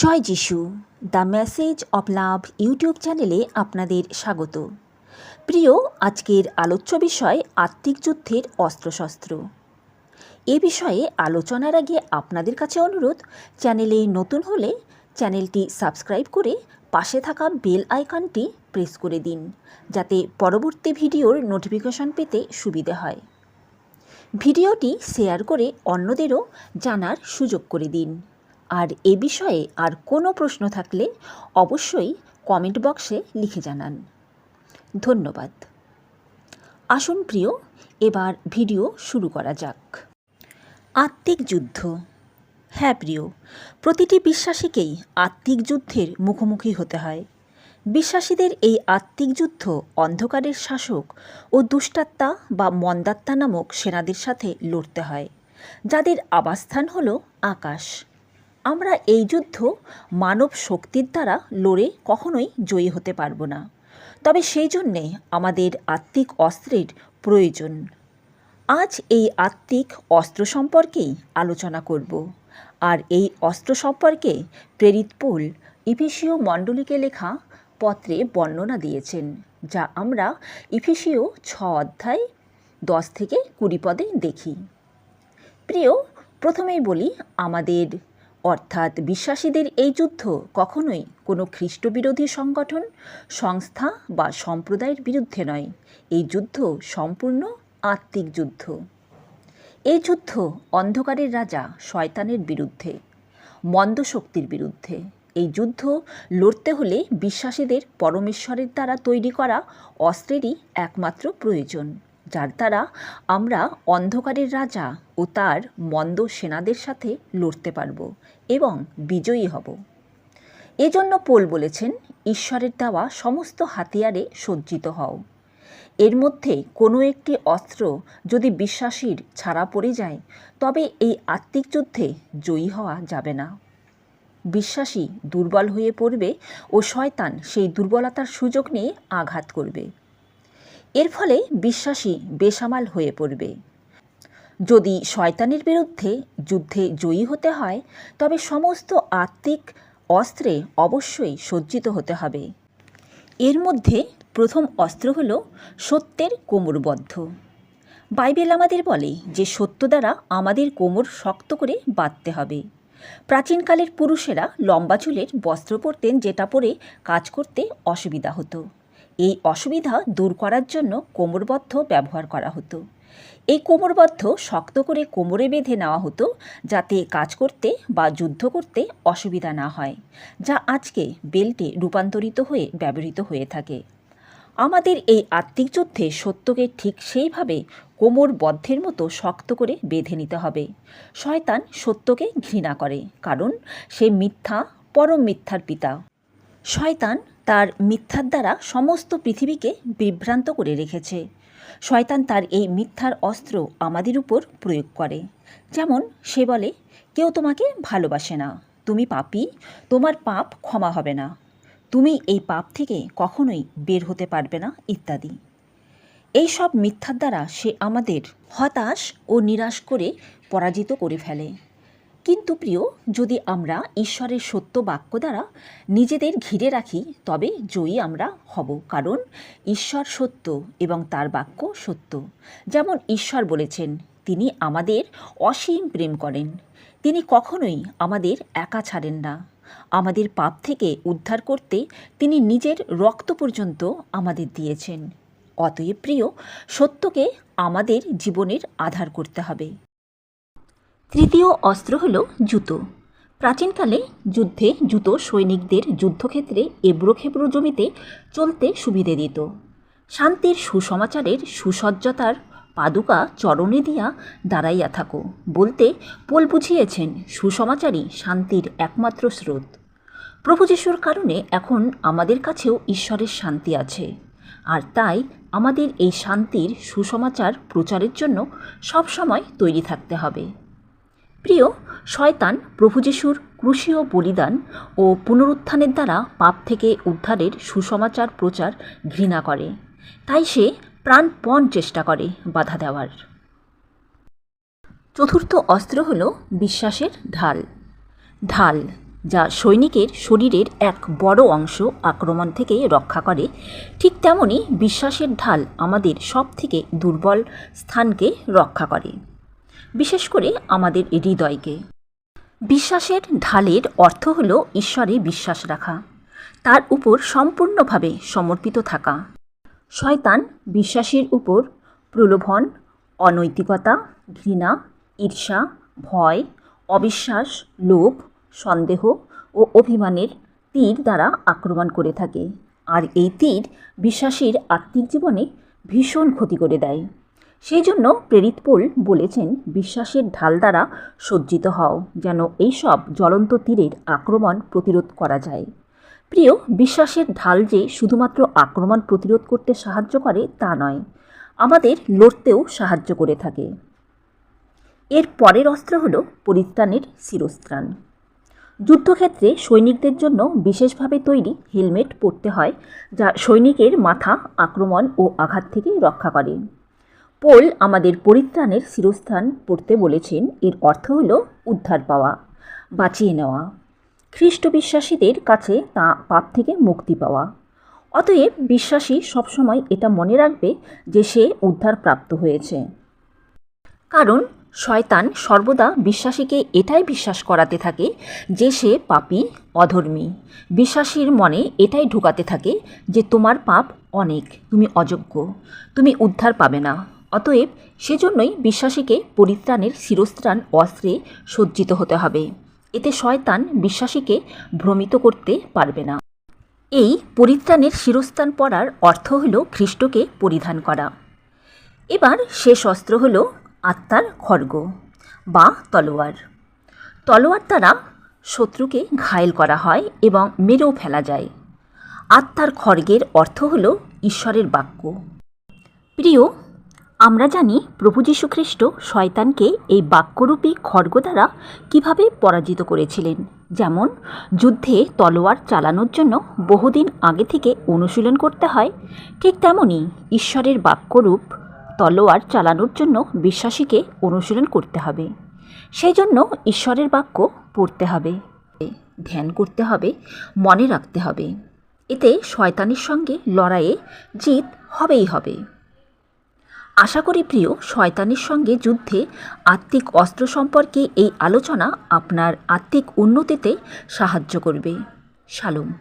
জয় যিশু, the message of love YouTube চ্যানেলে আপনাদের স্বাগত। প্রিয়, আজকের আলোচ্য বিষয় আত্মিক যুদ্ধের অস্ত্রশস্ত্র। এ বিষয়ে আলোচনার আগে আপনাদের কাছে অনুরোধ, চ্যানেলে নতুন হলে চ্যানেলটি সাবস্ক্রাইব করে পাশে থাকা বেল আইকনটি প্রেস করে দিন, যাতে পরবর্তী ভিডিওর নোটিফিকেশন পেতে সুবিধে হয়। ভিডিওটি শেয়ার করে অন্যদেরও জানার সুযোগ করে দিন। আর এ বিষয়ে আর কোনো প্রশ্ন থাকলে অবশ্যই কমেন্ট বক্সে লিখে জানান। ধন্যবাদ। আসুন প্রিয়, এবার ভিডিও শুরু করা যাক। আত্মিক যুদ্ধ। হ্যাঁ প্রিয়, প্রতিটি বিশ্বাসীকেই আত্মিক যুদ্ধের মুখোমুখি হতে হয়। বিশ্বাসীদের এই আত্মিক যুদ্ধ অন্ধকারের শাসক ও দুষ্টাত্মা বা মন্দাত্মা নামক সেনাদের সাথে লড়তে হয়, যাদের আবাসস্থান হল আকাশ। আমরা এই যুদ্ধ মানব শক্তির দ্বারা লড়ে কখনোই জয়ী হতে পারব না। তবে সেই জন্যে আমাদের আত্মিক অস্ত্রের প্রয়োজন। আজ এই আত্মিক অস্ত্র সম্পর্কেই আলোচনা করব। আর এই অস্ত্র সম্পর্কে প্রেরিত পোল ইফিসীয় মণ্ডলীকে লেখা পত্রে বর্ণনা দিয়েছেন, যা আমরা ইফিসীয় ছ অধ্যায় দশ থেকে কুড়ি পদে দেখি। প্রিয়, প্রথমেই বলি আমাদের অর্থাৎ বিশ্বাসীদের এই যুদ্ধ কখনোই কোনো খ্রিস্টবিরোধী সংগঠন, সংস্থা বা সম্প্রদায়ের বিরুদ্ধে নয়। এই যুদ্ধ সম্পূর্ণ আত্মিক যুদ্ধ। এই যুদ্ধ অন্ধকারের রাজা শয়তানের বিরুদ্ধে, মন্দ শক্তির বিরুদ্ধে। এই যুদ্ধ লড়তে হলে বিশ্বাসীদের পরমেশ্বরের দ্বারা তৈরি করা অস্ত্রেরই একমাত্র প্রয়োজন। যার দ্বারা আমরা অন্ধকারের রাজা ও তার মন্দ সেনাদের সাথে লড়তে পারব এবং বিজয়ী হব। এজন্য পোল বলেছেন, ঈশ্বরের দেওয়া সমস্ত হাতিয়ারে সজ্জিত হও। এর মধ্যে কোনো একটি অস্ত্র যদি বিশ্বাসীর ছাড়া পড়ে যায়, তবে এই আত্মিক যুদ্ধে জয়ী হওয়া যাবে না। বিশ্বাসী দুর্বল হয়ে পড়বে ও শয়তান সেই দুর্বলতার সুযোগ নিয়ে আঘাত করবে। এর ফলে বিশ্বাসী বেসামাল হয়ে পড়বে। যদি শয়তানের বিরুদ্ধে যুদ্ধে জয়ী হতে হয়, তবে সমস্ত আত্মিক অস্ত্রে অবশ্যই সজ্জিত হতে হবে। এর মধ্যে প্রথম অস্ত্র হল সত্যের কোমরবদ্ধ। বাইবেল আমাদের বলে যে সত্য দ্বারা আমাদের কোমর শক্ত করে বাঁধতে হবে। প্রাচীনকালের পুরুষেরা লম্বা চুলের বস্ত্র পরতেন, যেটা পরে কাজ করতে অসুবিধা হতো। এই অসুবিধা দূর করার জন্য কোমরবদ্ধ ব্যবহার করা হতো। এই কোমরবদ্ধ শক্ত করে কোমরে বেঁধে নেওয়া হতো যাতে কাজ করতে বা যুদ্ধ করতে অসুবিধা না হয়, যা আজকে বেল্টে রূপান্তরিত হয়ে ব্যবহৃত হয়ে থাকে। আমাদের এই আত্মিক যুদ্ধে সত্যকে ঠিক সেইভাবে কোমর বদ্ধের মতো শক্ত করে বেঁধে নিতে হবে। শয়তান সত্যকে ঘৃণা করে, কারণ সে মিথ্যা, পরম মিথ্যার পিতা। শয়তান তার মিথ্যার দ্বারা সমস্ত পৃথিবীকে বিভ্রান্ত করে রেখেছে। শয়তান তার এই মিথ্যার অস্ত্র আমাদের উপর প্রয়োগ করে। যেমন সে বলে, কেউ তোমাকে ভালোবাসে না। তুমি পাপি, তোমার পাপ ক্ষমা হবে না। তুমি এই পাপ থেকে কখনোই বের হতে পারবে না, ইত্যাদি। এই সব মিথ্যার দ্বারা সে আমাদের হতাশ ও নিরাশ করে পরাজিত করে ফেলে। কিন্তু প্রিয়, যদি আমরা ঈশ্বরের সত্য বাক্য দ্বারা নিজেদের ঘিরে রাখি, তবে জয়ী আমরা হব, কারণ ঈশ্বর সত্য এবং তার বাক্য সত্য। যেমন ঈশ্বর বলেছেন, তিনি আমাদের অসীম প্রেম করেন। তিনি কখনোই আমাদের একা ছাড়েন না। আমাদের পাপ থেকে উদ্ধার করতে তিনি নিজের রক্ত পর্যন্ত আমাদের দিয়েছেন। অতএব প্রিয়, সত্যকে আমাদের জীবনের আধার করতে হবে। তৃতীয় অস্ত্র হল জুতো। প্রাচীনকালে যুদ্ধে জুতো সৈনিকদের যুদ্ধক্ষেত্রে এবড়ো খেবড়ো জমিতে চলতে সুবিধে দিত। শান্তির সুসমাচারের সুসজ্জতার পাদুকা চরণে দিয়া দাঁড়াইয়া থাকো বলতে পোল বুঝিয়েছেন সুসমাচারই শান্তির একমাত্র স্রোত। প্রভু যিশুর কারণে এখন আমাদের কাছেও ঈশ্বরের শান্তি আছে। আর তাই আমাদের এই শান্তির সুসমাচার প্রচারের জন্য সবসময় তৈরি থাকতে হবে। প্রিয়, শয়তান প্রভু যিশুর ক্রুশীয় বলিদান ও পুনরুত্থানের দ্বারা পাপ থেকে উদ্ধারের সুসমাচার প্রচার ঘৃণা করে। তাই সে প্রাণপণ চেষ্টা করে বাধা দেওয়ার। চতুর্থ অস্ত্র হল বিশ্বাসের ঢাল। ঢাল, যা সৈনিকের শরীরের এক বড় অংশ আক্রমণ থেকে রক্ষা করে, ঠিক তেমনই বিশ্বাসের ঢাল আমাদের সব থেকে দুর্বল স্থানকে রক্ষা করে। বিশেষ করে আমাদের হৃদয়কে। বিশ্বাসের ঢালের অর্থ হল ঈশ্বরে বিশ্বাস রাখা। তার উপর সম্পূর্ণভাবে সমর্পিত থাকা। শয়তান বিশ্বাসের উপর প্রলোভন, অনৈতিকতা, ঘৃণা, ঈর্ষা, ভয়, অবিশ্বাস, লোভ, সন্দেহ ও অভিমানের তীর দ্বারা আক্রমণ করে থাকে। আর এই তীর বিশ্বাসীর আত্মিক জীবনে ভীষণ ক্ষতি করে দেয়। সেই জন্য প্রেরিত পোল বলেছেন, বিশ্বাসের ঢাল দ্বারা সজ্জিত হও, যেন এইসব জ্বলন্ত তীরের আক্রমণ প্রতিরোধ করা যায়। প্রিয়, বিশ্বাসের ঢাল যে শুধুমাত্র আক্রমণ প্রতিরোধ করতে সাহায্য করে, তা নয়। আমাদের লড়তেও সাহায্য করে থাকে। এর পরের অস্ত্র হল পরিত্রাণের শিরস্ত্রাণ। যুদ্ধক্ষেত্রে সৈনিকদের জন্য বিশেষভাবে তৈরি হেলমেট পরতে হয়, যা সৈনিকের মাথা আক্রমণ ও আঘাত থেকে রক্ষা করে। পোল আমাদের পরিত্রাণের শিরস্থান পড়তে বলেছেন। এর অর্থ হল উদ্ধার পাওয়া, বাঁচিয়ে নেওয়া। খ্রিস্ট বিশ্বাসীদের কাছে তা পাপ থেকে মুক্তি পাওয়া। অতএব বিশ্বাসী সবসময় এটা মনে রাখবে যে সে উদ্ধার প্রাপ্ত হয়েছে। কারণ শয়তান সর্বদা বিশ্বাসীকে এটাই বিশ্বাস করাতে থাকে যে সে পাপী, অধর্মী। বিশ্বাসীর মনে এটাই ঢুকাতে থাকে যে তোমার পাপ অনেক, তুমি অযোগ্য, তুমি উদ্ধার পাবে না। অতএব সেজন্যই বিশ্বাসীকে পরিত্রাণের শিরস্ত্রাণ অস্ত্রে সজ্জিত হতে হবে। এতে শয়তান বিশ্বাসীকে ভ্রমিত করতে পারবে না। এই পরিত্রাণের শিরস্থান পরার অর্থ হল খ্রিস্টকে পরিধান করা। এবার শেষ অস্ত্র হল আত্মার খড়গ বা তলোয়ার। তলোয়ার দ্বারা শত্রুকে ঘায়েল করা হয় এবং মেরেও ফেলা যায়। আত্মার খড়গের অর্থ হল ঈশ্বরের বাক্য। প্রিয় আমরা জানি প্রভু যীশু খ্রিস্ট শয়তানকে এই বাক্যরূপী খড়গ দ্বারা কীভাবে পরাজিত করেছিলেন। যেমন, যুদ্ধে তলোয়ার চালানোর জন্য বহুদিন আগে থেকে অনুশীলন করতে হয়, ঠিক তেমনই ঈশ্বরের বাক্যরূপ তলোয়ার চালানোর জন্য বিশ্বাসীকে অনুশীলন করতে হবে। সেই জন্য ঈশ্বরের বাক্য পড়তে হবে, ধ্যান করতে হবে, মনে রাখতে হবে। এতে শয়তানের সঙ্গে লড়াইয়ে জিত হবেই হবে। আশা করি প্রিয়, শয়তানের সঙ্গে যুদ্ধে আত্মিক অস্ত্র সম্পর্কে এই আলোচনা আপনার আত্মিক উন্নতিতে সাহায্য করবে। শালুম।